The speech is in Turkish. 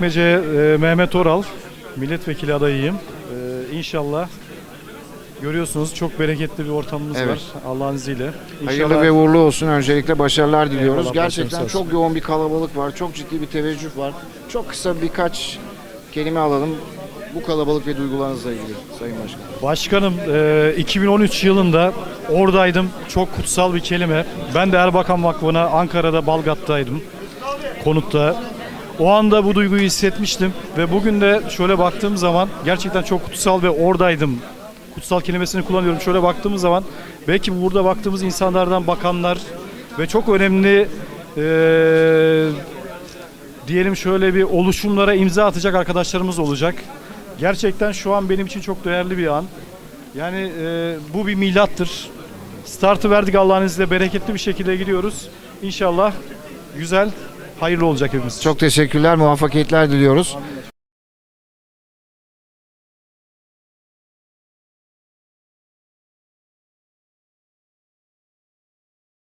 Mece e, Mehmet Oral, milletvekili adayıyım. E, inşallah görüyorsunuz çok bereketli bir ortamımız Evet. var Allah'ın izniyle. Hayırlı ve uğurlu olsun. Öncelikle başarılar diliyoruz. Eyvallah, Gerçekten çok yoğun bir kalabalık var. Çok ciddi bir teveccüh var. Çok kısa birkaç kelime alalım. Bu kalabalık ve duygularınızla ilgili Sayın Başkan. Başkanım e, 2013 yılında oradaydım. Çok kutsal bir kelime. Ben de Erbakan Vakfı'na Ankara'da Balgat'taydım. Konutta. O anda bu duyguyu hissetmiştim ve bugün de şöyle baktığım zaman gerçekten çok kutsal ve oradaydım. Kutsal kelimesini kullanıyorum. Şöyle baktığımız zaman belki burada baktığımız insanlardan bakanlar ve çok önemli e, diyelim şöyle bir oluşumlara imza atacak arkadaşlarımız olacak. Gerçekten şu an benim için çok değerli bir an. Yani e, bu bir milattır. Startı verdik Allah'ın izniyle bereketli bir şekilde gidiyoruz. İnşallah güzel, hayırlı olacak hepimiz. Çok teşekkürler. Muvaffakiyetler diliyoruz.